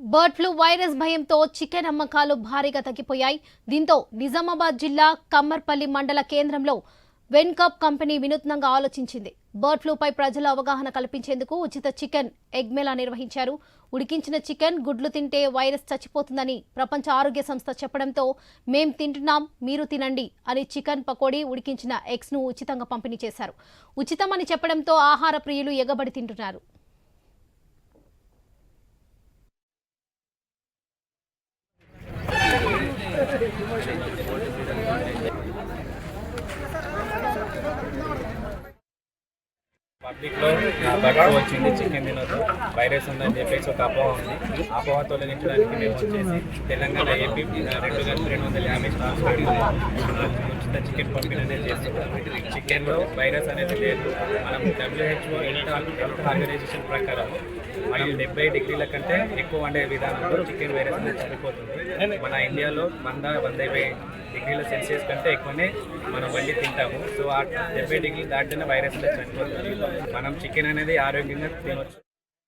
Bird flu virus భయంతో chicken అమ్మకాలు భారీగా తగ్గిపోయాయి. దీంతో నిజామాబాద్ జిల్లా కమ్మర్పల్లి మండల కేంద్రంలో వెన్కాప్ కంపెనీ వినూత్నంగా ఆలోచించింది. బర్డ్ ఫ్లూపై ప్రజల అవగాహన కల్పించేందుకు ఉచిత చికెన్ ఎగ్ మేళా నిర్వహించారు. ఉడికించిన చికెన్ గుడ్లు తింటే వైరస్ చచ్చిపోతుందని ప్రపంచ ఆరోగ్య సంస్థ చెప్పడంతో మేం తింటున్నాం మీరు తినండి అని చికెన్ పకోడీ ఉడికించిన ఎగ్స్ను ఉచితంగా పంపిణీ చేశారు. ఉచితమని చెప్పడంతో ఆహార ప్రియులు ఎగబడి తింటున్నారు. పబ్లిక్లో బర్డ్ వచ్చింది చికెన్ తినొద్దు. వైరస్ ఉందని చెప్పేసి ఒక అపోహ ఉంది. అపోహ తొలగించడానికి మేము వచ్చేసి తెలంగాణ ఏపీ రెండు వేల రెండు వందల యాభై స్టార్స్ ఉచిత చికెన్ పంపిణీ అనేది చేస్తున్నాం చికెన్లో వైరస్ అనేది లేదు. మనం డబ్ల్యూహెచ్ఓ హెల్త్ హెల్త్ ఆర్గనైజేషన్ ప్రకారం మనం డెబ్బై డిగ్రీల కంటే ఎక్కువ వండే విధానంలో చికెన్ వైరస్ అనేది చనిపోతుంది. మన ఇండియాలో వంద వంద ఇరవై డిగ్రీల సెల్సియస్ కంటే ఎక్కువనే మనం వండి తింటాము. సో ఆ డెబ్బై డిగ్రీలు దాటిన వైరస్ అనేది చనిపోతుంది. మనం చికెన్ అనేది ఆరోగ్యంగా తినవచ్చు